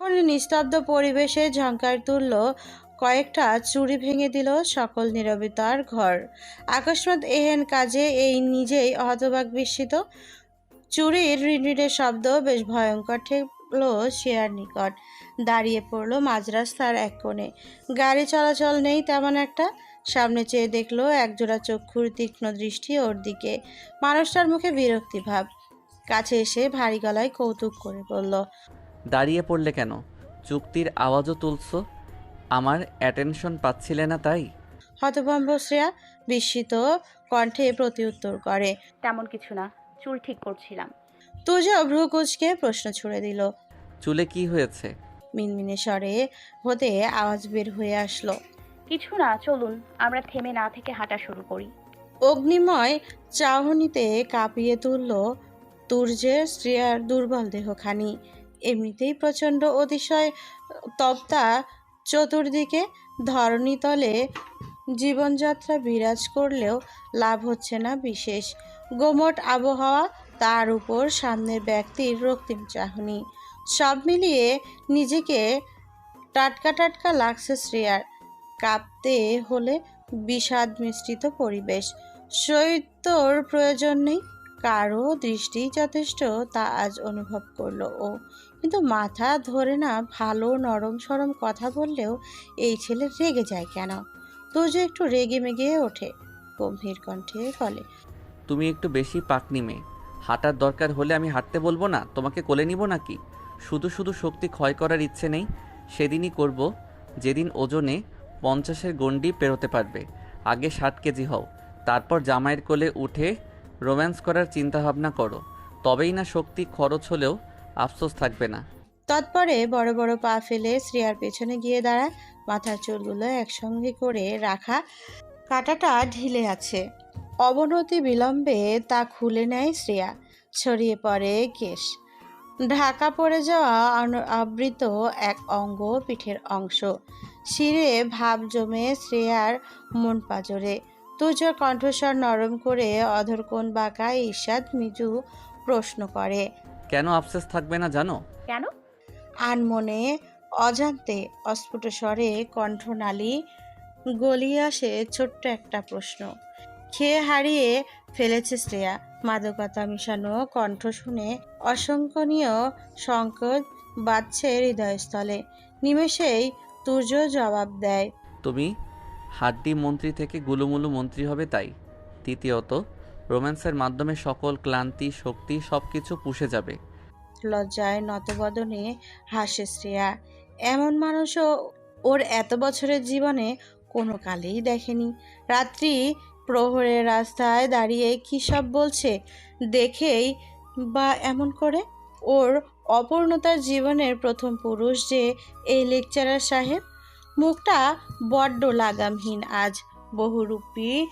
এখন নিস্তব্ধ পরিবেশে ঝঙ্কার তুলল, কয়েকটা চুরি ভেঙে দিল সকল নীরবিতার ঘর। আকস্মাৎ এহেন কাজে এই নিজেই হতবাক বিস্মিত। চুরির রিনরিনের শব্দ বেশ ভয়ঙ্কর ঠেকলো শেয়ার নিকট। দাঁড়িয়ে পড়ল মাঝরাস্তার এক কোণে। গাড়ি চলাচল নেই তেমন একটা। সামনে চেয়ে দেখল একজোড়া চক্ষুর তীক্ষ্ণ দৃষ্টি ওর দিকে। মানুষটার মুখে বিরক্তি ভাব। কাছে এসে ভারী গলায় কৌতুক করে বলল দাঁড়িয়ে পড়লে কেন? চুক্তির আওয়াজও তুলছো? আমার অ্যাটেনশন পাচ্ছিলে না তাই। হতভম্ব শ্রেয়া বিস্মিত কণ্ঠে প্রতিউত্তর করে। তেমন কিছু না চুল ঠিক করছিলাম। তুজো ভ্রু কুচকে প্রশ্ন ছুড়ে দিল। চুলে কি হয়েছে? মিনমিনে স্বরে হতে আওয়াজ বের হয়ে আসলো। কিছু না চলুন আমরা থেমে না থেকে হাঁটা শুরু করি। অগ্নিময় চাহনিতে কাঁপিয়ে তুলল তুর্যের শ্রেয়ার দুর্বল দেহখানি। এমনিতেই প্রচণ্ড অতিশয় তপ্তা চতুর্দিকে ধরণীতলে জীবনযাত্রা বিরাজ করলেও লাভ হচ্ছে না বিশেষ। গোমট আবহাওয়া তার উপর সামনের ব্যক্তির রক্তিম চাহনি। সব মিলিয়ে নিজেকে টাটকা টাটকা লাগছে শ্রেয়ার। কাঁপতে হলে বিষাদ মিশ্রিত পরিবেশ। সৈত্যর প্রয়োজন নেই। কারও দৃষ্টি যথেষ্ট তা আজ অনুভব করল ও কিন্তু মাথা ধরে না ভালো নরম সরম কথা বললেও এই ছেলে রেগে যায় কেন? তুজো একটু রেগে মেগে ওঠে, গম্ভীর কণ্ঠে বলে, তুমি একটু বেশি পাকনি মেয়ে। হাঁটার দরকার হলে আমি হাঁটতে বলব না? তোমাকে কোলে নিব নাকি? শুধু শুধু শক্তি ক্ষয় করার ইচ্ছে নেই। সেদিনই করব। যেদিন ওজনে পঞ্চাশের গণ্ডি পেরোতে পারবে। আগে ষাট কেজি হও। তারপর জামাইয়ের কোলে উঠে রোম্যান্স করার চিন্তাভাবনা করো। তবেই না শক্তি খরচ হলেও আফসোস থাকবে না। তৎপরে বড় বড় পা ফেলে শ্রেয়ার পেছনে গিয়ে দাঁড়ায়। মাথার চুলগুলো একসঙ্গে করে রাখা কাটাটা ঢিলে আছে। অবনতি বিলম্বে তা খুলে নেয় শ্রেয়া। ছড়িয়ে পড়ে কেশ। ঢাকা পড়ে যাওয়া আবৃত এক অঙ্গ পিঠের অংশ। শিরে ভাব জমে শ্রেয়ার মন পাজরে। তুজোর কণ্ঠস্বর নরম করে অধরকোণ বাঁকা ঈর্ষাদ মিজু প্রশ্ন করে কেন আফসোস থাকবে না জানো? কেন? আনমনে অজান্তে অস্ফুট স্বরে কণ্ঠনালী গলিয়ে আসে ছোট্ট একটা প্রশ্ন। খেয়ে হারিয়ে ফেলেছে শ্রেয়া। মাদকতা মিশানো কণ্ঠ শুনে অসংকনীয় সংকট বাজছে হৃদয়স্থলে। নিমেষেই তুর্য জবাব দেয় তুমি হাড্ডি মন্ত্রী থেকে গুলুমুলু মন্ত্রী হবে তাই। তৃতীয়ত রোম্যান্সের মাধ্যমে সকল ক্লান্তি, শক্তি সব কিছু পুষে যাবে। লজ্জায় নতবদনে হাসে শ্রেয়া। এমন মানুষও ওর এত বছরের জীবনে কোনো কালেই দেখেনি। রাত্রি প্রহরের রাস্তায় দাঁড়িয়ে কী সব বলছে, দেখেই বা এমন করে? ওর অপূর্ণতার জীবনের প্রথম পুরুষ যে এই লেকচারার সাহেব? মুখটা বড্ড লাগামহীন আজ। বহুরূপী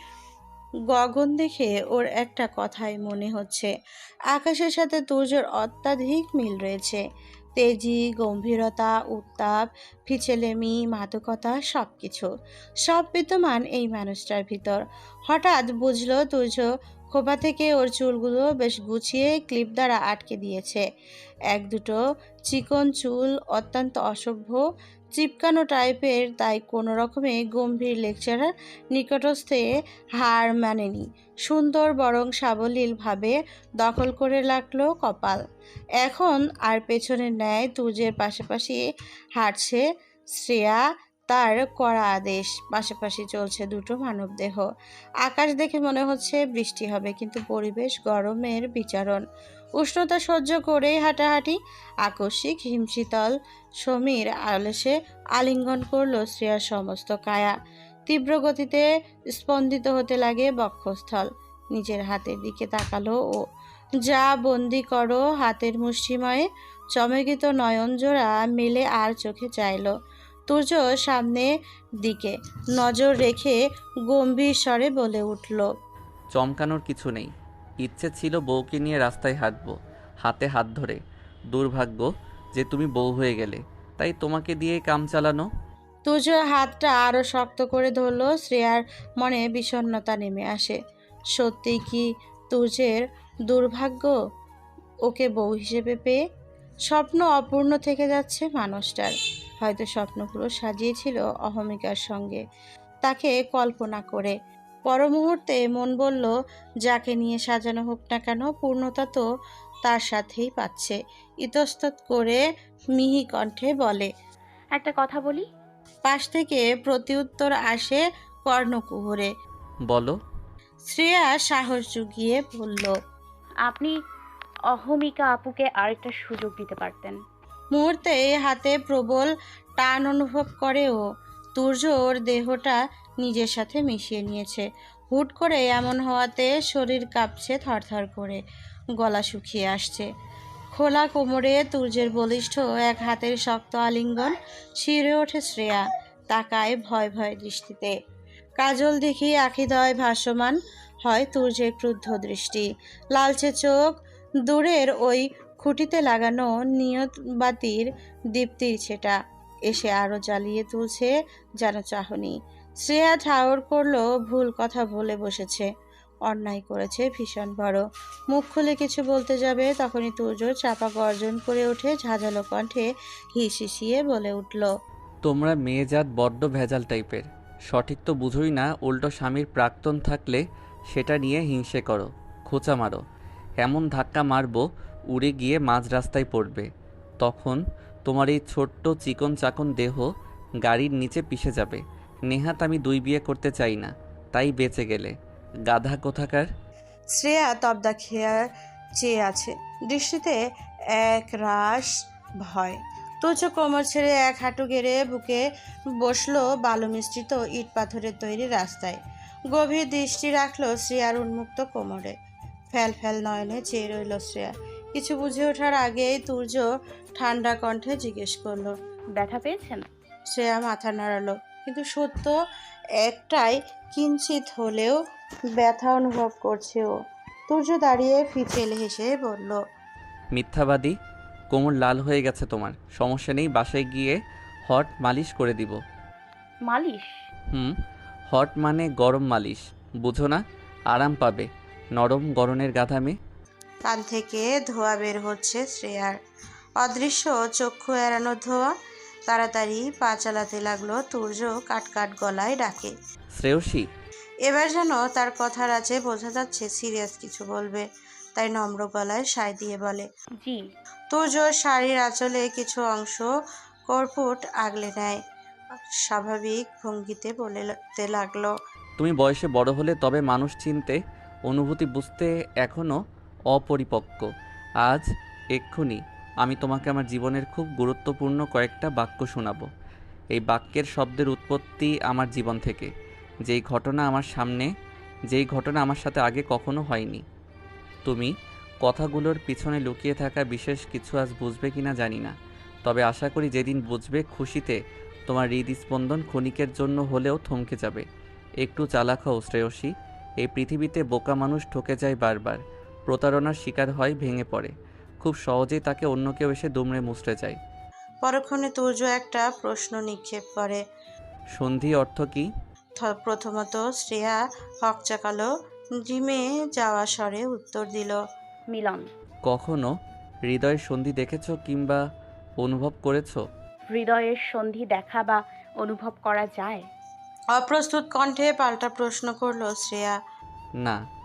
গগন দেখে ওর একটা কথাই মনে হচ্ছে। আকাশের সাথে তুর্যর অত্যাধিক মিল রয়েছে। তেজি, গম্ভীরতা, উত্তাপ, ফিচেলেমি, মাদকতা সব কিছু সব বিদ্যমান এই মানুষটার ভিতর। হঠাৎ বুঝলো তুর্য খোপা থেকে ওর চুলগুলো বেশ গুছিয়ে ক্লিপ দ্বারা আটকে দিয়েছে। এক দুটো চিকন চুল অত্যন্ত অসভ্য চিপকানো টাইপের, তাই কোনো রকমে গম্ভীর লেকচারার নিকটস্থে হার মানেনি। সুন্দর বরং সাবলীলভাবে দখল করে রাখল কপাল। এখন আর পেছনের ন্যায় তুজের পাশাপাশি হাঁটছে শ্রেয়া তার কড়া আদেশ। পাশাপাশি চলছে দুটো মানবদেহ। আকাশ দেখে মনে হচ্ছে বৃষ্টি হবে, কিন্তু পরিবেশ গরমের বিচারণ। উষ্ণতা সহ্য করেই হাঁটাহাঁটি। আকস্মিক হিমশীতল সমীর আলসে আলিঙ্গন করল শ্রেয়ার সমস্ত কায়া। তীব্র গতিতে স্পন্দিত হতে লাগে বক্ষস্থল। নিজের হাতের দিকে তাকালো ও, যা বন্দি করো হাতের মুষ্টিময়ে। চমকিত নয়নজোড়া মেলে আর চোখে চাইল। তুর্য সামনে দিকে নজর রেখে গম্ভীর স্বরে বলে উঠল, চমকানোর কিছু নেই। ইচ্ছে ছিল বউকে নিয়ে রাস্তায় হাঁটবো, হাতে হাত ধরে। দুর্ভাগ্য যে তুমি বউ হয়ে গেলে। তাই তোমাকে দিয়ে কাম চালানো? তুর্য হাতটা আরও শক্ত করে ধরলো, শ্রেয়ার মনে বিষণ্ণতা নেমে আসে। সত্যি কি তুর্যের দুর্ভাগ্য ওকে বউ হিসেবে পেয়ে? স্বপ্ন অপূর্ণ থেকে যাচ্ছে মানুষটার। হয়তো স্বপ্নগুলো সাজিয়েছিল অহমিকার সঙ্গে। তাকে কল্পনা করে পর মুহূর্তে মন বলল যাকে নিয়ে সাজানো হোক না কেন পূর্ণতা তো তার সাথেই পাচ্ছে। ইতস্তত করে মিহি কণ্ঠে বলে একটা কথা বলি? পাশ থেকে প্রতিউত্তর আসে কর্ণকুহরে। বলো। শ্রেয়া সাহস জুগিয়ে বলল আপনি অহমিকা আপুকে আরেকটা সুযোগ দিতে পারতেন। মুহূর্তে হাতে প্রবল টান অনুভব করে ও তুর্য ওর দেহটা নিজের সাথে মিশিয়ে নিয়েছে। হুট করে এমন হওয়াতে শরীর কাঁপছে থরথর করে। গলা শুকিয়ে আসছে। খোলা কোমরে তুর্যের বলিষ্ঠ এক হাতের শক্ত আলিঙ্গন শিরে ওঠে শ্রেয়া, তাকায় ভয় ভয় দৃষ্টিতে। কাজল দেখি আখিদয় ভাসমান হয় তুর্যের ক্রুদ্ধ দৃষ্টি। লালচে চোখ, দূরের ওই খুঁটিতে লাগানো নিয়ত বাতির দীপ্তির সেটা এসে আরও জ্বালিয়ে তুলছে যেন চাহনি। শ্রেয়া ঠাওর করল ভুল কথা বলে বসেছে। অন্যায় করেছে ভীষণ বড়। মুখ খুলে কিছু বলতে যাবে, তখনই তুর্য চাপা গর্জন করে উঠে ঝাঁঝালো কণ্ঠে হিস হিসিয়ে বলে উঠল, তোমরা মেয়েজাত বড্ড ভেজাল টাইপের। সঠিক তো বুঝোই না, উল্টো স্বামীর প্রাক্তন থাকলে সেটা নিয়ে হিংসে করো, খোঁচা মারো। এমন ধাক্কা মারবো, উড়ে গিয়ে মাঝ রাস্তায় পড়বে। তখন তোমার এই ছোট্ট চিকন চাকন দেহ গাড়ির নিচে পিষে যাবে। নেহাত আমি দুই বিয়ে করতে চাই না তাই বেঁচে গেলে। গাধা কোথাকার? শ্রেয়া তবদা খেয়া চেয়ে আছে। দৃষ্টিতে এক রাস ভয় তুচ্ছ কোমর ছেড়ে এক হাঁটু গেড়ে বুকে বসল বালু মিশ্রিত ইট পাথরের তৈরি রাস্তায়। গভীর দৃষ্টি রাখল শ্রেয়ার উন্মুক্ত কোমরে। ফ্যাল ফ্যাল নয়নে চেয়ে রইল শ্রেয়া। কিছু বুঝে ওঠার আগেই তুর্য ঠান্ডা কণ্ঠে জিজ্ঞেস করল ব্যথা পেয়েছেন শ্রেয়া মাথা নাড়ালো। কিন্তু সত্য একটাই কিঞ্চিত হলেও ব্যথা অনুভব করছে ও। তুর্য দাঁড়িয়ে ফিচেল হেসে বলল মিথ্যাবাদী কোমর লাল হয়ে গেছে তোমার। সমস্যা নেই বাসায় গিয়ে হট মালিশ করে দিব। মালিশ? হুম হট মানে গরম মালিশ। বুঝো না আরাম পাবে। নরম গরনের গাধামে। কান থেকে ধোয়া বের হচ্ছে শ্রেয়ার। অদৃশ্য চক্ষু এড়ানো ধোয়া তাড়াতাড়ি পা চালাতে লাগল তুর্য কাট কাট গলায় ডাকে। শ্রেয়সী। এবার যেন তার কথার আছে বোঝা যাচ্ছে সিরিয়াস কিছু বলবে তাই নম্র গলায় সায় দিয়ে বলে। জি। তুর্য শাড়ির আঁচলে কিছু অংশ কর্পুট আগলে নেয় স্বাভাবিক ভঙ্গিতে বলতে লাগল। তুমি বয়সে বড় হলে তবে মানুষ চিনতে অনুভূতি বুঝতে এখনও অপরিপক্ক। আজ এক্ষুনি আমি তোমাকে আমার জীবনের খুব গুরুত্বপূর্ণ কয়েকটা বাক্য শোনাবো। এই বাক্যের শব্দের উৎপত্তি আমার জীবন থেকে। যেই ঘটনা আমার সামনে, যেই ঘটনা আমার সাথে আগে কখনো হয়নি। তুমি কথাগুলোর পিছনে লুকিয়ে থাকা বিশেষ কিছু আজ বুঝবে কিনা জানি না। তবে আশা করি যেদিন বুঝবে খুশিতে তোমার হৃদস্পন্দন ক্ষণিকের জন্য হলেও থমকে যাবে। একটু চালাক হও শ্রেয়সী। এই পৃথিবীতে বোকা মানুষ ঠকে যায় বারবার। প্রতারণার শিকার হয় ভেঙে পড়ে। খুব সহজেই তাকে অন্য কেউ এসে দুমড়ে মুচড়ে যায়। পরক্ষণে তুর্য একটা প্রশ্ন নিক্ষেপ করে। সন্ধি অর্থ কি? থ- প্রথমত শ্রেয়া হকচাকালো জিমে যাওয়া স্বরে উত্তর দিল মিলন। কখনো হৃদয়ের সন্ধি দেখেছ কিংবা অনুভব করেছ? হৃদয়ের সন্ধি দেখা বা অনুভব করা যায়? অপ্রস্তুত কণ্ঠে পাল্টা প্রশ্ন করল শ্রেয়া না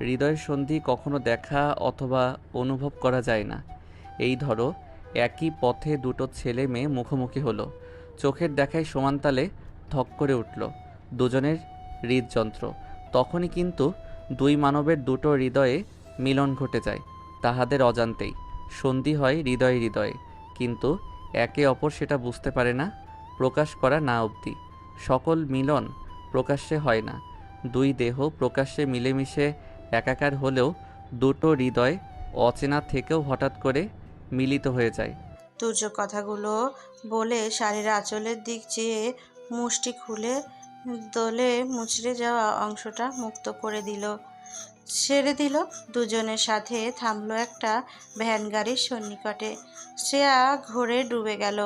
হৃদয়ের সন্ধি কখনো দেখা অথবা অনুভব করা যায় না। এই ধরো, একই পথে দুটো ছেলে মেয়ে মুখোমুখি হলো। চোখের দেখায় সমানতালে ধক করে উঠল। দুজনের হৃদযন্ত্র। তখনই কিন্তু দুই মানবের দুটো হৃদয়ে মিলন ঘটে যায়, তাহাদের অজান্তেই। সন্ধি হয় হৃদয় হৃদয়ে। কিন্তু একে অপর সেটা বুঝতে পারে না, প্রকাশ করা না অবধি। সকল মিলন প্রকাশ্যে হয় না। দুই দেহ প্রকাশ্যে মিলেমিশে একাকার হলেও দুটো হৃদয় অচেনা থেকেও হঠাৎ করে মিলিত হয়ে যায়। তুর্য কথাগুলো বলে শাড়ির আঁচলের দিক চেয়ে মুষ্টি খুলে দোলে মুচড়ে যাওয়া অংশটা মুক্ত করে দিল। ছেড়ে দিল। দুজনের সাথে থামলো একটা ভ্যান গাড়ির সন্নিকটে। শ্রেয়া ঘোরে ডুবে গেল।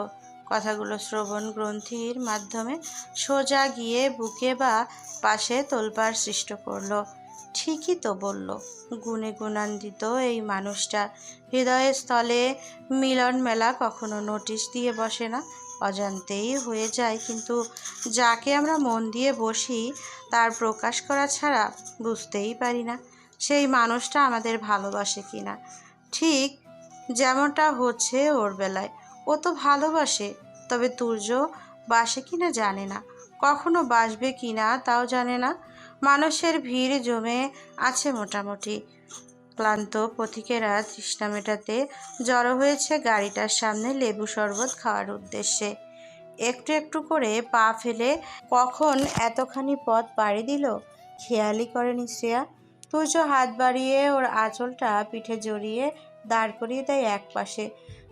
কথাগুলো শ্রবণ গ্রন্থির মাধ্যমে সোজা গিয়ে বুকে বা পাশে তোলপাড় সৃষ্ট করল। ঠিকই তো বলল। গুণে গুণান্বিত এই মানুষটা হৃদয়ের স্থলে মিলন মেলা কখনো নোটিশ দিয়ে বসে না। অজান্তেই হয়ে যায়, কিন্তু যাকে আমরা মন দিয়ে বসি, তার প্রকাশ করা ছাড়া বুঝতেই পারি না সেই মানুষটা আমাদের ভালোবাসে কি না ঠিক যেমনটা হচ্ছে ওর বেলায়। ও তো ভালোবাসে, তবে তুর্য বাসে কিনা জানে না। কখনো বাসবে কিনা তাও জানে না। মানুষের ভিড় জমে আছে মোটামুটি। ক্লান্ত পথিকেরা তৃষ্ণা মেটাতে জড়ো হয়েছে গাড়িটার সামনে লেবু শরবত খাওয়ার উদ্দেশ্যে। একটু একটু করে পা ফেলে কখন এতখানি পথ পাড়ি দিল? খেয়ালই করেনি শ্রেয়া। তুর্য হাত বাড়িয়ে ওর আঁচলটা পিঠে জড়িয়ে দাঁড় করিয়ে দেয় এক পাশে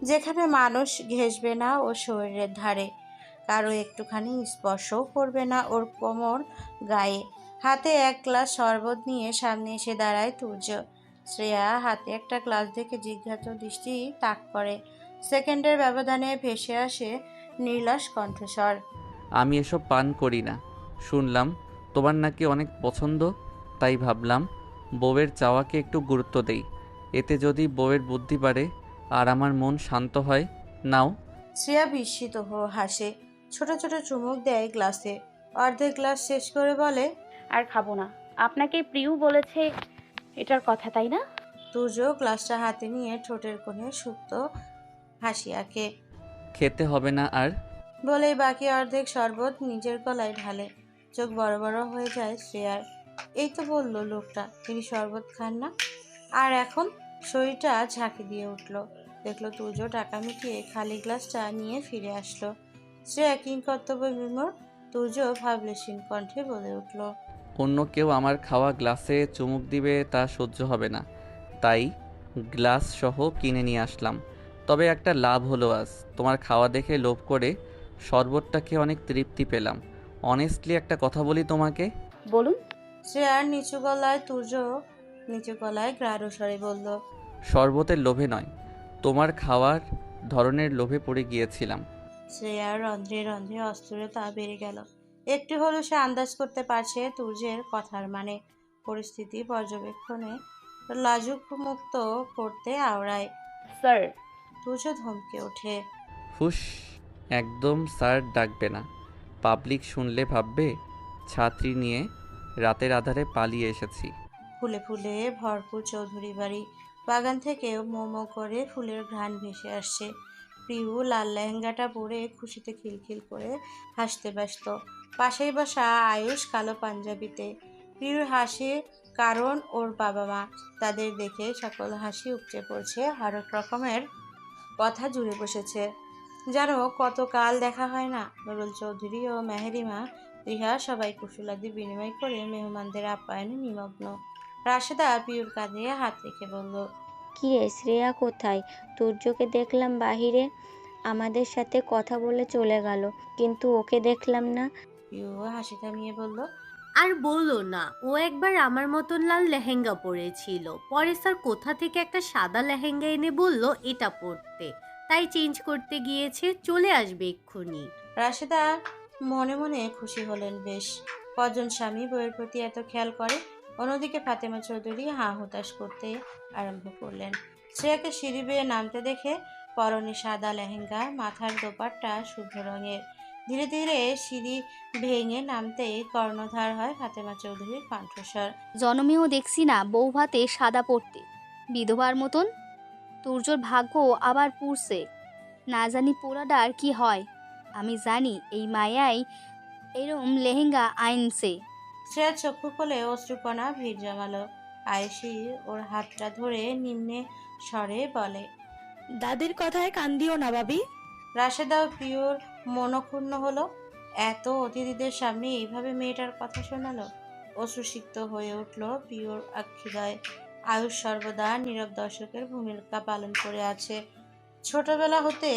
যেখানে মানুষ ঘেসবে না ও শরীরের ধারে। কারও একটুখানি স্পর্শও করবে না ওর কোমর গায়ে। হাতে এক গ্লাস শরবত নিয়ে সামনে এসে দাঁড়ায় তুর্য। শ্রেয়া হাতে একটা গ্লাস দেখে জিজ্ঞাসা দৃষ্টি তাক করে। সেকেন্ডের ব্যবধানে ভেসে আসে নির্লাস কণ্ঠস্বর। আমি এসব পান করি না। শুনলাম তোমার নাকি অনেক পছন্দ। তাই ভাবলাম বউয়ের চাওয়াকে একটু গুরুত্ব দেই। এতে যদি বউয়ের বুদ্ধি বাড়ে আর আমার মন শান্ত হয় নাও। শ্রেয়া বিস্মিত হাসে। ছোট ছোট চুমুক দেয় গ্লাসে। অর্ধেক গ্লাস শেষ করে বলে আর খাব না। আপনাকে প্রিয় বলেছে এটার কথা তাই না? তুর্য গ্লাসটা হাতে নিয়ে ঠোঁটের কোণে সুপ্ত হাসি আঁকে খেতে হবে না আর? বলেই বাকি অর্ধেক শরবত নিজের গলায় ঢালে। চোখ বড় বড় হয়ে যায় শ্রেয়ার। এই তো বলল লোকটা তিনি শরবত খান না? আর এখন শরীরটা ঝাঁকি দিয়ে উঠল। দেখল তুর্য টাকা মিটিয়ে খালি গ্লাসটা নিয়ে ফিরে আসলো। শ্রেয়া কিং কর্তব্য বিমর তুর্য ভাবলেশীন কণ্ঠে বলে উঠল অন্য কেউ আমার খাওয়া গ্লাসে চুমুক দিবে তা সহ্য হবে না। তাই গ্লাস সহ কিনে নিয়ে আসলাম। তবে একটা লাভ হলো আজ। তোমার খাওয়া দেখে লোভ করে শরবতটা খেয়ে অনেক তৃপ্তি পেলাম। অনেস্টলি একটা কথা বলি তোমাকে? বলুন। শ্রেয়ার নিচু গলায় তুর্য নিচু গলায় স্বরে বলল শরবতের লোভে নয়। তোমার খাওয়ার ধরনের লোভে পড়ে গিয়েছিলাম। শ্রেয়ার রন্ধ্রে রন্ধ্রে অস্থিরতা বেড়ে গেল। একটু হলেও সে আন্দাজ করতে পারছে তুর্যের কথার মানে। পরিস্থিতি পর্যবেক্ষণে লাজুক মুক্ত করতে আওড়ায়। স্যার। তুর্য ধমকে ওঠে। হুশ একদম স্যার ডাকবে না। পাবলিক শুনলে ভাববে ছাত্রী নিয়ে রাতের আধারে পালিয়ে এসেছি। ফুলে ফুলে ভরপুর চৌধুরী বাড়ি। বাগান থেকে মোমো করে ফুলের ঘ্রাণ ভেসে আসছে। প্রিয় লাল লেহেঙ্গাটা পরে খুশিতে খিলখিল করে হাসতে ব্যস্ত। পাশেই বসা আয়ুষ কালো পাঞ্জাবিতে। প্রিয়র হাসি, কারণ ওর বাবা মা তাদের দেখে সকল হাসি উপচে পড়ছে হরেক রকমের। কথা জুড়ে বসেছে। যেন কতকাল দেখা হয় না? নুরুল চৌধুরী ও মেহেরিমা রিহা সবাই কুশলাদি বিনিময় করে মেহমানদের আপ্যায়নে নিমগ্ন। রাশেদা পিউর কাঁধে হাত রেখে বলল, কি রে শ্রেয়া, কোথায়? তুর্যকে দেখলাম বাহিরে। আমাদের সাথে কথা বলে চলে গেল, কিন্তু ওকে দেখলাম না। পিউ হাসি থামিয়ে বলল। আর বলল না ও একবার আমার মতন লাল লেহেঙ্গা পরেছিল। পরে স্যার কোথা থেকে একটা সাদা লেহেঙ্গা এনে বলল এটা পরতে। তাই চেঞ্জ করতে গিয়েছে চলে আসবে এক্ষুনি। রাশেদা মনে মনে খুশি হলেন বেশ। কজন স্বামী বইয়ের প্রতি এত খেয়াল করে? অন্যদিকে ফাতেমা চৌধুরী হা হুতাশ করতে আরম্ভ করলেন। শ্রেয়াকে সিঁড়ি বেয়ে নামতে দেখে পরনে সাদা লেহেঙ্গা মাথার দোপাট্টা শুভ্র রঙের। ধীরে ধীরে সিঁড়ি ভেঙে নামতেই কর্ণধার হয় ফাতেমা চৌধুরীর কণ্ঠস্বর। জনমেও দেখছি না বউ ভাতে সাদা পড়তে বিধবার মতন তুর্যর ভাগ্য আবার পুড়ছে। না জানি পোড়াডার কি হয়। আমি জানি এই মায়াই এরম লেহেঙ্গা আইনছে। শ্রেয়া চক্ষু খুলে অশ্রুকণা ভিড় জমালো। আয়েশি ওর হাতটা ধরে নিম্নে স্বরে বলে দাদির কথায় কান দিও না ভাবি। রাশেদা ও প্রিয়র মনক্ষুণ্ণ হলো। এত অতিথিদের সামনে এইভাবে মেয়েটার কথা শোনালো? অশ্রুসিক্ত হয়ে উঠল প্রিয়র আক্ষিদায়। আয়ুষ সর্বদা নীরব দর্শকের ভূমিকা পালন করে আছে। ছোটবেলা হতে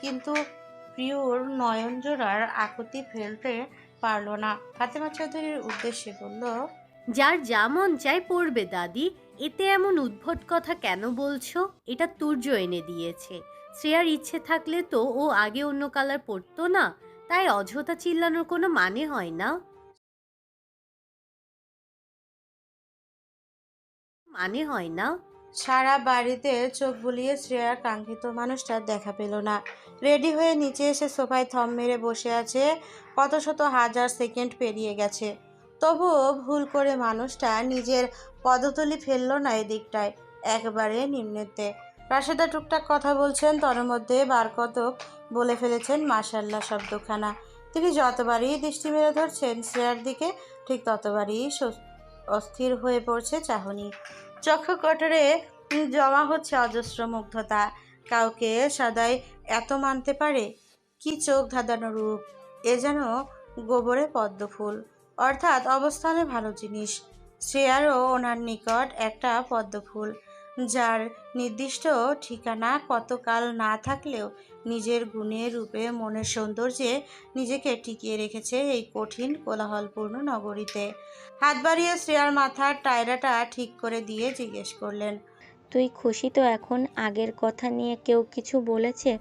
কিন্তু প্রিয়র নয়ন জোড়ার আকুতি ফেলতে পারল না। ফাতেমা চৌধুরীর উদ্দেশ্যে বলল, যার যা মন চায় পড়বে দাদি, এতে এমন উদ্ভট কথা কেন বলছো? এটা তুর্য এনে দিয়েছে। শ্রেয়ার ইচ্ছে থাকলে তো ও আগে অন্য কালার পরতো না, তাই অযথা চিল্লানোর কোনো মানে হয় না। মানে হয় না। সারা বাড়িতে চোখ বুলিয়ে শ্রেয়ার কাঙ্ক্ষিত মানুষটার দেখা পেল না। রেডি হয়ে নিচে এসে সোফায় থম মেরে বসে আছে, কত শত হাজার সেকেন্ড পেরিয়ে গেছে। তবুও ভুল করে মানুষটা নিজের পদতলি ফেলল না এদিকটায়, একবারে নিম্নেতে। রাশেদা টুকটাক কথা বলছেন তার মধ্যে বার কতক বলে ফেলেছেন মাশাল্লাহ শব্দখানা। তিনি যতবারই দৃষ্টি মেরে ধরছেন, শ্রেয়ার দিকে ঠিক ততবারই অস্থির হয়ে পড়ছে চাহনি। চক্ষু কটরে জমা হচ্ছে অজস্র মুগ্ধতা। কাউকে সদাই এত মানতে পারে? কি চোখ ধাঁধানো রূপ? এ যেন গোবরে পদ্ম ফুল। অর্থাৎ অবস্থানে ভালো জিনিস। শ্রেয়ারও ওনার নিকট একটা পদ্ম ফুল। যার নির্দিষ্ট ঠিকানা কতকাল না থাকলেও নিজের গুণে রূপে মনের সৌন্দর্যে নিজেকে টিকিয়ে রেখেছে এই কঠিন কোলাহলপূর্ণ নগরীতে। হাত বাড়িয়ে শ্রেয়ার মাথার টায়রাটা ঠিক করে দিয়ে জিজ্ঞেস করলেন তুই খুশি তো এখন? আগের কথা নিয়ে কেউ কিছু বলেছে?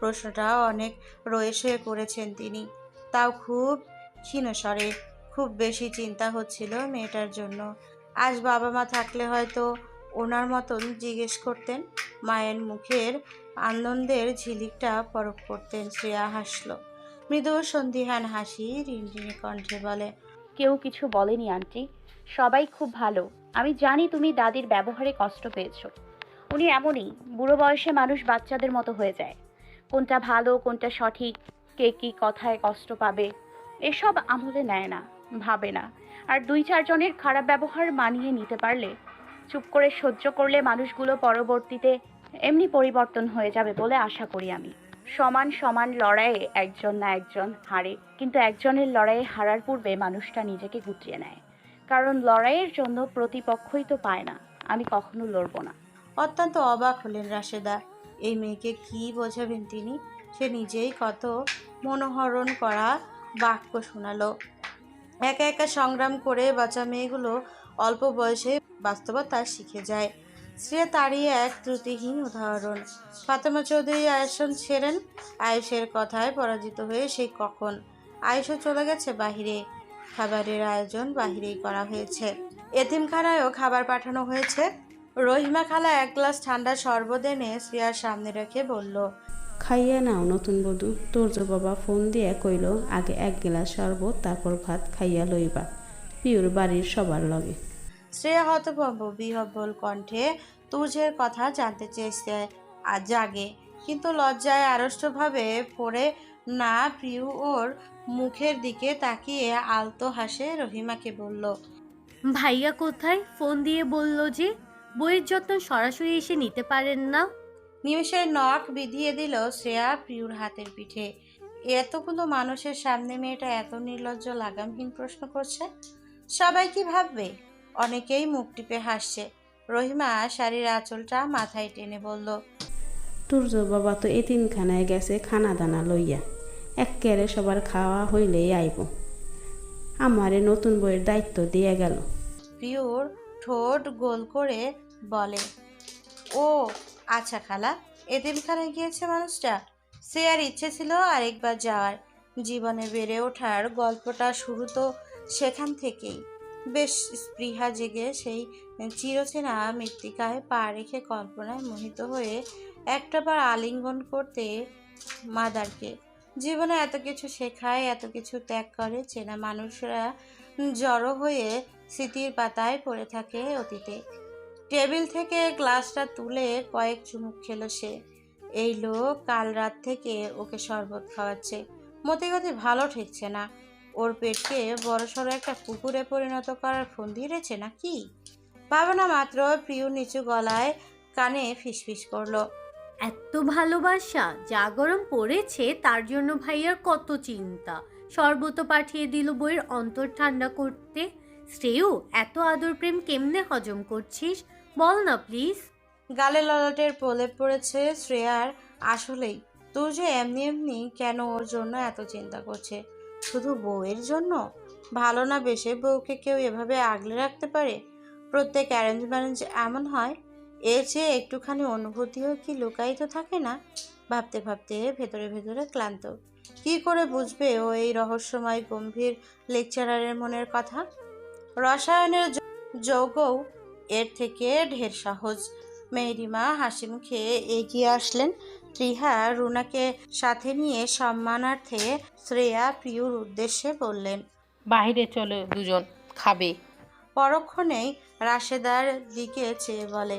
প্রশ্নটা অনেক রয়েসে করেছেন তিনি। তাও খুব ক্ষীণস্বরে খুব বেশি চিন্তা হচ্ছিল মেয়েটার জন্য। আজ বাবা মা থাকলে হয়তো ওনার মতন জিজ্ঞেস করতেন। মায়ের মুখের আনন্দের ঝিলিকটা পরখ করতেন। শ্রেয়া হাসল। মৃদু সন্ধিহান হাসি রিনরিনি কণ্ঠে বলে, কেউ কিছু বলেনি, আন্টি। সবাই খুব ভালো। আমি জানি তুমি দাদির ব্যবহারে কষ্ট পেয়েছ। উনি এমনই, বুড়ো বয়সে মানুষ বাচ্চাদের মতো হয়ে যায়। কোনটা ভালো, কোনটা সঠিক, কে কী কথায় কষ্ট পাবে, এসব আমলে নেয় না, ভাবে না। আর দুই চারজনের খারাপ ব্যবহার মানিয়ে নিতে পারলে চুপ করে সহ্য করলে মানুষগুলো পরবর্তীতে এমনি পরিবর্তন হয়ে যাবে বলে আশা করি আমি। সমান সমান লড়াইয়ে একজন না একজন হারে, কিন্তু একজনের লড়াইয়ে হারার পূর্বে মানুষটা নিজেকে গুটিয়ে নেয়। কারণ লড়াইয়ের জন্য প্রতিপক্ষই তো পায় না, আমি কখনো লড়বো না। অত্যন্ত অবাক হলেন রাশেদা। এই মেয়েকে কি বোঝাবেন তিনি? সে নিজেই কত মনোহরণ করা বাক্য শোনালো। একা একা সংগ্রাম করে বাচ্চা মেয়েগুলো অল্প বয়সে বাস্তবতা শিখে যায়। শ্রেয়া তারই এক ত্রুটিহীন উদাহরণ। ফাতেমা চৌধুরী আয়সন ছেড়েন। আয়েশের কথায় পরাজিত হয়ে সেই কখন? আয়েশও চলে গেছে বাহিরে। খাবারের আয়োজন বাহিরেই করা হয়েছে। এতিমখানায়ও খাবার পাঠানো হয়েছে। রহিমা খালা এক গ্লাস ঠান্ডা শরবত এনে শ্রেয়ার সামনে রেখে বলল, খাইয়া নাও নতুন বধূ। তোর্য বাবা ফোন দিয়ে কইল, আগে এক গ্লাস শরবত, তারপর ভাত খাইয়া লইবা। পিউর বাড়ির সবার লগে। শ্রেয়া হতভম্ব বিহব্বল কণ্ঠে তুর্যের কথা জানতে চেয়েছে আর জাগে কিন্তু লজ্জায় আড়ষ্টভাবে পড়ে না প্রিয় ওর মুখের দিকে তাকিয়ে আলতো হাসে রহিমাকে বলল ভাইয়া কোথায়? ফোন দিয়ে বলল যে বইয়ের যত্ন সরাসরি এসে নিতে পারেন না? নিমেষের নখ বিধিয়ে দিল শ্রেয়া প্রিয়র হাতের পিঠে। এতগুলো মানুষের সামনে মেয়েটা এত নির্লজ্জ লাগামহীন প্রশ্ন করছে? সবাই কি ভাববে? অনেকেই মুখ টিপে হাসছে। রহিমা শাড়ির আঁচলটা মাথায় টেনে বলল তুর্য বাবা তো এতিমখানায় গেছে খানা দানা লইয়া। একেবারে সবার খাওয়া হইলেই আইব। আমারে নতুন বইয়ের দায়িত্ব দিয়ে গেল। পিওর ঠোঁট গোল করে বলে ও আচ্ছা খালা এতিমখানায় গিয়েছে মানুষটা? সে আর ইচ্ছে ছিল আরেকবার যাওয়ার। জীবনে বেড়ে ওঠার গল্পটা শুরু তো সেখান থেকেই। বেশ স্পৃহা জেগে সেই চিরচেনা মৃত্তিকায় পা রেখে কল্পনায় মোহিত হয়ে একটাবার আলিঙ্গন করতে মাদারকে। জীবনে এত কিছু শেখায়, এত কিছু ত্যাগ করে, চেনা মানুষরা জড়ো হয়ে স্মৃতির পাতায় পড়ে থাকে অতীতে। টেবিল থেকে গ্লাসটা তুলে কয়েক চুমুক খেলো সে। এই লোক কাল রাত থেকে ওকে শরবত খাওয়াচ্ছে। মতে গতি ভালো ঠেকছে না। ওর পেটকে বড়সড় একটা কুকুরে পরিণত করার ফোন দিয়েছে না কি ভাবনা মাত্র প্রিয় নিচু গলায় কানে ফিসফিস করল। এত ভালোবাসা যা গরম পড়েছে তার জন্য ভাইয়ার কত চিন্তা। শরবত পাঠিয়ে দিল বইয়ের অন্তর ঠান্ডা করতে। শ্রেয়ু এত আদর প্রেম কেমনে হজম করছিস? বল না প্লিজ। গালে ললাটের প্রলেপ পড়েছে শ্রেয়ার আসলেই। তুই যে এমনি এমনি কেন ওর জন্য এত চিন্তা করছে? শুধু বউয়ের জন্য? ভালো না বেশে বউকে কেউ এভাবে আগলে রাখতে পারে? প্রত্যেক অ্যারেঞ্জ ম্যারেঞ্জ এমন হয়? এর চেয়ে একটুখানি অনুভূতিও কি লুকায়িত থাকে না? ভাবতে ভাবতে ভেতরে ভেতরে ক্লান্ত। কি করে বুঝবে ও এই রহস্যময় গম্ভীর লেকচারারের মনের কথা? রসায়নের যৌগও এর থেকে ঢের সহজ। মেহরিমা হাসি মুখে এগিয়ে আসলেন। ত্রিহা রুনাকে সাথে নিয়ে সম্মানার্থে শ্রেয়া প্রিয়র উদ্দেশ্যে বললেন বাইরে চলো দুজন খাবে। পরক্ষণেই রাশেদার দিকে চেয়ে বলে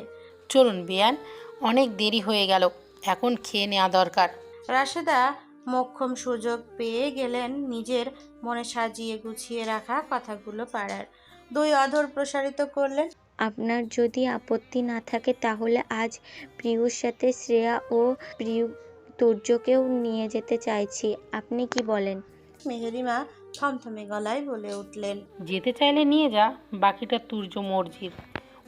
চলুন বিয়ান অনেক দেরি হয়ে গেল এখন খেয়ে নেওয়া দরকার। রাশেদা মোক্ষম সুযোগ পেয়ে গেলেন নিজের মনে সাজিয়ে গুছিয়ে রাখা কথাগুলো পাড়ার। দুই অধর প্রসারিত করলেন আপনার যদি আপত্তি না থাকে তাহলে আজ প্রিয়র সাথে শ্রেয়া ও প্রিয় তুর্যকেও নিয়ে যেতে চাইছি। আপনি কি বলেন? মেহেরিমা থমথমে গলায় বলে উঠলেন। যেতে চাইলে নিয়ে যা বাকিটা তুর্য মর্জির।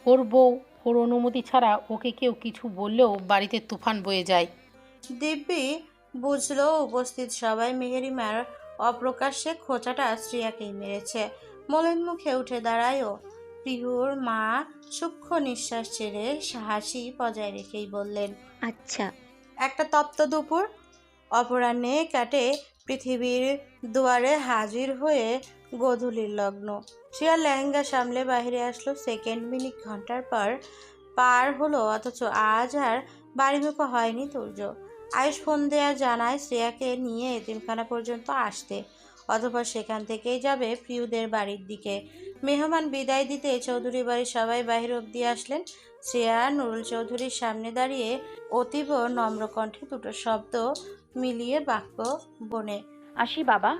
ওর বউ ওর অনুমতি ছাড়া ওকে কেউ কিছু বললেও বাড়িতে তুফান বয়ে যায়। দিব্যি বুঝলো উপস্থিত সবাই মেহেরিমার অপ্রকাশ্যে খোঁচাটা শ্রিয়াকেই মেরেছে। মলিন মুখে উঠে দাঁড়ায়ও প্রিহুর মা সূক্ষ্ম নিঃশ্বাস ছেড়ে হাসি বজায় রেখেই বললেন আচ্ছা। একটা তপ্ত দুপুর। অপরাহ্নে কাটে পৃথিবীর দুয়ারে হাজির হয়ে গোধূলির লগ্ন। শ্রিয়া লেহেঙ্গা সামলে বাইরে আসলো। সেকেন্ড মিনিট ঘণ্টার পর পার হলো অথচ আজ আর বাড়িমুখো হয়নি তুর্য আয়ুষ ফোন দেয়া জানায় শ্রেয়াকে নিয়ে এতিমখানা পর্যন্ত আসতে। অতপর সেখান থেকেই যাবে প্রিয়দের বাড়ির দিকে। মেহমান বিদায় দিতে চৌধুরী বাড়ির সবাই বাহির অবধি আসলেন। শ্রেয়া নুরুল চৌধুরীর সামনে দাঁড়িয়ে অতীব নম্র কণ্ঠে দুটো শব্দ মিলিয়ে বাক্য বনে আসি বাবা।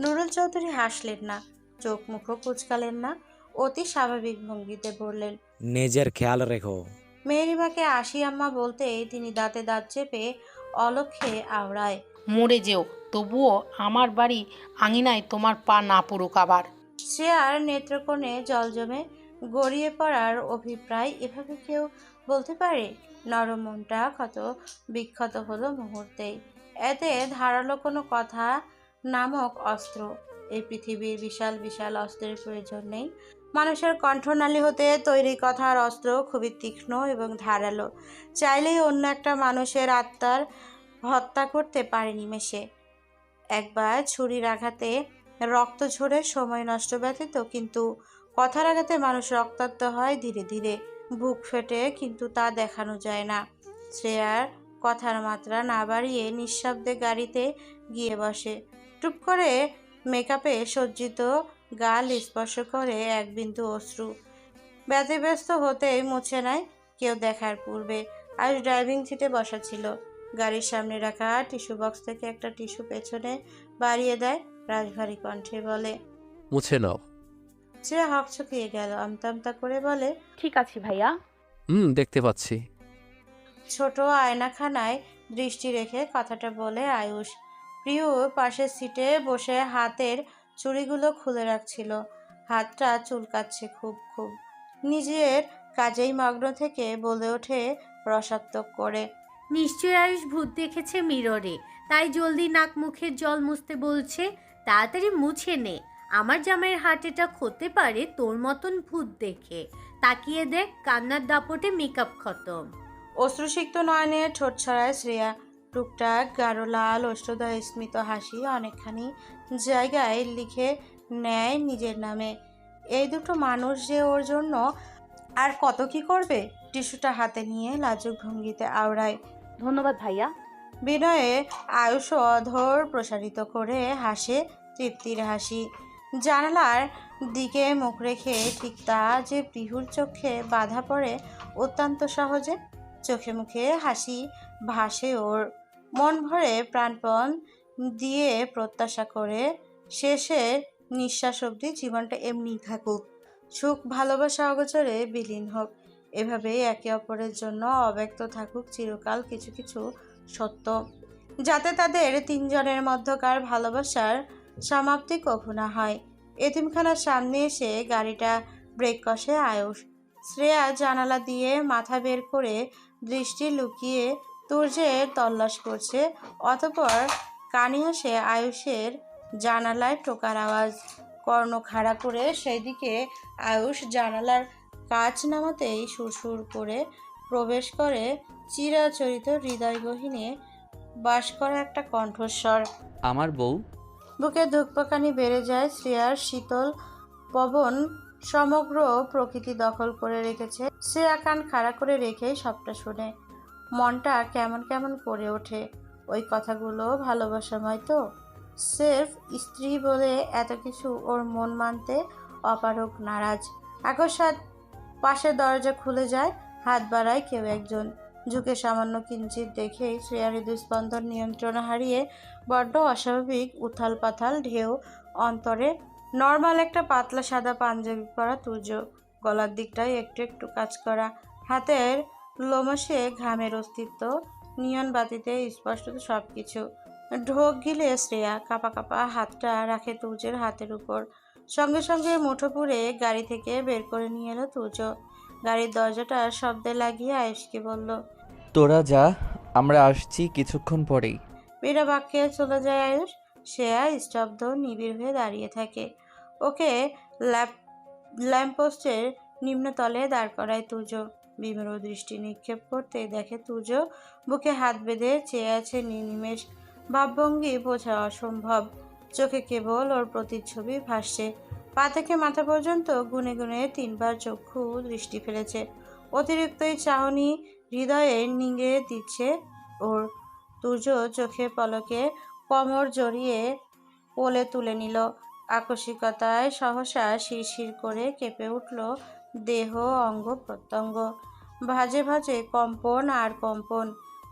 নুরুল চৌধুরী হাসলেন না চোখ মুখও কুচকালেন না অতি স্বাভাবিক ভঙ্গিতে বললেন নিজের খেয়াল রেখো। মেহরিমাকে আশি আম্মা বলতে তিনি দাঁতে দাঁত চেপে অলক্ষে আওড়ায়। মরে যেও। তবুও আমার বাড়ি আঙিনায় তোমার পা না পড়ুক আবার। সে আর নেত্রকোণে জল জমে গড়িয়ে পড়ার অভিপ্রায় এভাবে কেউ বলতে পারে? নরম মনটা ক্ষত বিক্ষত হলো মুহূর্তেই। এতে ধারালো কোনো কথা নামক অস্ত্র। এই পৃথিবীর বিশাল বিশাল অস্ত্রের প্রয়োজন নেই। মানুষের কণ্ঠনালী হতে তৈরি কথার অস্ত্র খুবই তীক্ষ্ণ এবং ধারালো। চাইলেই অন্য একটা মানুষের আত্মার হত্যা করতে পারে নিমেষে একবার ছুরির আঘাতে রক্ত ঝরে সময় নষ্ট ব্যতীত কিন্তু কথার আঘাতে মানুষ রক্তাক্ত হয় ধীরে ধীরে। বুক ফেটে কিন্তু তা দেখানো যায় না। শ্রেয়ার কথার মাত্রা না বাড়িয়ে নিঃশব্দে গাড়িতে গিয়ে বসে। টুপ করে মেকআপে সজ্জিত গাল স্পর্শ করে এক বিন্দু অশ্রু। ব্যতিব্যস্ত হতেই মুছে নেয় কেউ দেখার পূর্বে। আজ ড্রাইভিং সিটে বসা ছিল। গাড়ির সামনে রাখা টিস্যু বক্স থেকে একটা টিস্যু পেছনে বাড়িয়ে দেয় রাজভারী কণ্ঠে বলে মুছে নাও। শ্রেয়া হকচকিয়ে গেল আমতা আমতা করে বলে ঠিক আছে ভাইয়া। হুম দেখতে পাচ্ছি। ছোট আয়নাখানায় দৃষ্টি রেখে কথাটা বলে আয়ুষ। প্রিয় পাশের সিটে বসে হাতের চুড়িগুলো খুলে রাখছিল। হাতটা চুলকাচ্ছে খুব খুব। নিজের কাজেই মগ্ন থেকে বলে ওঠে রসাত্মক করে। নিশ্চয় আয়ুষ ভূত দেখেছে মিররে। তাই জলদি নাক মুখের জল মুছতে বলছে, তাড়াতাড়ি মুছে নে। আমার জামাইয়ের হার্ট অ্যাটাক হতে পারে তোর মতন ভূত দেখে। তাকিয়ে দেখ, কান্নার দাপটে মেকআপ খতম। অশ্রুসিক্ত নয়নে ঠোঁট ছড়ায় শ্রেয়া। টুকটাক গাঢ় লাল অষ্টদয় স্মিত হাসি অনেকখানি জায়গায় লিখে নেয় নিজের নামে। এই দুটো মানুষ যে ওর জন্য আর কত কি করবে? টিস্যুটা হাতে নিয়ে লাজুক ভঙ্গিতে আওড়ায়। ধন্যবাদ ভাইয়া। বিনয়ে আয়ুষ অধর প্রসারিত করে হাসে তৃপ্তির হাসি। জানালার দিকে মুখ রেখে ঠিক তা যে পিহুর চোখে বাধা পড়ে অত্যন্ত সহজে চোখে মুখে হাসি ভাসে ওর। মন ভরে প্রাণপণ দিয়ে প্রত্যাশা করে শেষে নিঃশ্বাস অবধি জীবনটা এমনি থাকুক। সুখ, ভালোবাসা অগোচরে বিলীন হোক। এভাবেই একে অপরের জন্য অব্যক্ত থাকুক চিরকাল কিছু কিছু সত্য। যাতে তাদের তিনজনের মধ্যকার ভালোবাসার সমাপ্তি কখু না হয়। এতিমখানার সামনে এসে গাড়িটা ব্রেক কষে আয়ুষ। শ্রেয়া জানালা দিয়ে মাথা বের করে দৃষ্টি লুকিয়ে তুর্যের তল্লাশ করছে, অতপর কানে আসে আয়ুষের জানালায় টোকার আওয়াজ। কর্ণ খাড়া করে সেই দিকে আয়ুষ জানালার কাচ নামাতেই সুরসুর করে প্রবেশ করে চিরাচরিত হৃদয় গহিনে বাস করা একটা কণ্ঠস্বর। আমার বউ? বুকে ধুকপাকানি বেড়ে যায় শ্রেয়ার শীতল পবন সমগ্র প্রকৃতি দখল করে রেখেছে। সে কান খাড়া করে রেখেই সবটা শুনে। মনটা কেমন কেমন করে ওঠে। ওই কথাগুলো ভালোবাসা ভালোবাসাময় তো। সেলফ স্ত্রী বলে এত কিছু ওর মন মানতে অপারক নারাজ। আকস্মাৎ পাশের দরজা খুলে যায়, হাত বাড়ায় কেউ একজন। ঝুঁকে সামান্য কিঞ্চিত দেখেই শ্রেয়ার হৃদস্পন্দন নিয়ন্ত্রণ হারিয়ে বড্ড অস্বাভাবিক উথাল পাথাল ঢেউ, অন্তরে নর্মাল একটা পাতলা সাদা পাঞ্জাবি পরা তুর্য গলার দিকটায় একটু একটু কাজ করা। হাতের লোমসে ঘামের অস্তিত্ব, নিয়ন বাতিতে স্পষ্টত সব কিছু ঢোক গিলে শ্রেয়া কাপা কাপা হাতটা রাখে তুর্যের হাতের উপর। সঙ্গে সঙ্গে মুঠো পুড়ে গাড়ি থেকে বের করে নিয়ে এলো তুজো। গাড়ির দরজাটা শব্দে লাগিয়ে আয়েশকে বলল তোরা যা আমরা আসছি কিছুক্ষণ পরেই। মেয়েরা বাক্যে চলে যায় আয়ুষ। সে আর স্তব্ধ নিবিড় হয়ে দাঁড়িয়ে থাকে। ওকে ল্যাপ ল্যাম্পপোস্টের নিম্নতলে দাঁড় করায় তুজো। বিমর দৃষ্টি নিক্ষেপ করতে দেখে তুজো বুকে হাত বেঁধে চেয়ে আছে নিনিমেষ ভাবভঙ্গি বোঝা অসম্ভব। চোখে কেবল ওর প্রতিচ্ছবি ভাসছে। পা থেকে মাথা পর্যন্ত গুনে গুনে তিনবার চক্ষু দৃষ্টি ফেলেছে। অতিরিক্ত এই চাহনি হৃদয়ে নিংড়ে দিচ্ছে ওর। তুর্য চোখে পলকে কোমর জড়িয়ে কোলে তুলে নিল। আকস্মিকতায় সহসা শিরশির করে কেঁপে উঠল দেহ অঙ্গ প্রত্যঙ্গ। ভাজে ভাজে কম্পন আর কম্পন।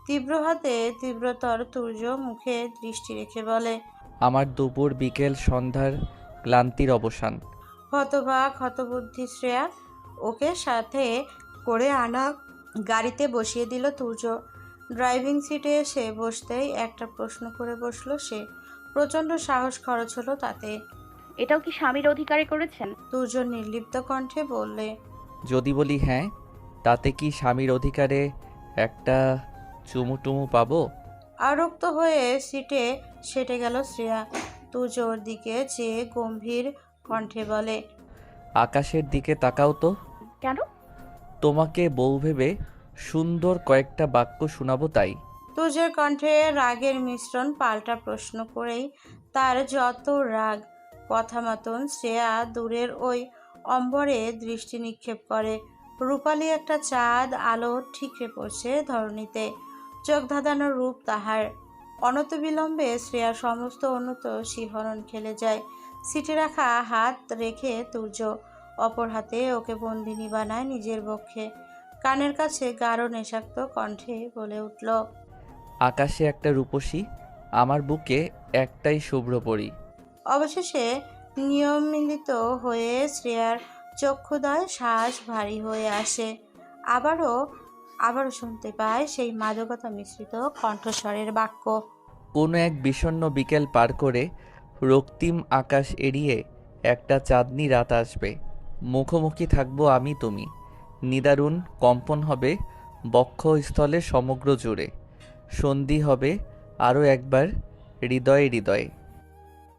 তীব্র হাতে তীব্রতর তুর্য মুখে দৃষ্টি রেখে বলে আমার দুপুর বিকেল সন্ধ্যার ক্লান্তির অবসান। হতভাগ হতবুদ্ধি শ্রেয়া ওকে সাথে করে আনা গাড়িতে বসিয়ে দিল তুর্য। ড্রাইভিং সিটে এসে বসতেই একটা প্রশ্ন করে বসল সে। প্রচণ্ড সাহস খরচ হলো তাতে। এটাও কি স্বামীর অধিকারে করেছেন? তুর্য নির্লিপ্ত কণ্ঠে বললে যদি বলি হ্যাঁ তাতে কি স্বামীর অধিকারে একটা চুমু টুমু পাবো? আরক্ত হয়ে সিটে সেটে গেল শ্রেয়া। তুজোর দিকে চেয়ে গম্ভীর কণ্ঠে বলে আকাশের দিকে তাকাও তো। কেন? তোমাকে বউ ভেবে সুন্দর কয়েকটা বাক্য শোনাবো তাই। তুজের কণ্ঠে রাগের মিশ্রণ পাল্টা প্রশ্ন করেই তার যত রাগ কথা মতন শ্রেয়া দূরের ওই অম্বরে দৃষ্টি নিক্ষেপ করে। রূপালি একটা চাঁদ আলো ঠিকরে পড়ছে ধরণীতে। চোখ ধাঁধানো রূপ তাহার। অনত বিলম্বে শ্রেয়ার সমস্ত উন্নত শিহরণ খেলে যায়। সিটে রাখা হাত রেখে তুর্য অপর হাতে ওকে বন্দিনী বানায় নিজের বক্ষে। কানের কাছে গাঢ় নেশাক্ত কণ্ঠে বলে উঠল আকাশে একটা রূপসী আমার বুকে একটাই শুভ্র পরি। অবশেষে নিয়মিত হয়ে শ্রেয়ার চক্ষুদয় শ্বাস ভারী হয়ে আসে। আবারও আবারও শুনতে পায় সেই মাদকতা মিশ্রিত কণ্ঠস্বরের বাক্য। কোনো এক বিষণ্ণ বিকেল পার করে রক্তিম আকাশ এড়িয়ে একটা চাঁদনি রাত আসবে। মুখোমুখি থাকব আমি তুমি। নিদারুণ কম্পন হবে বক্ষস্থলে সমগ্র জুড়ে। সন্ধি হবে আরও একবার হৃদয়ে হৃদয়ে।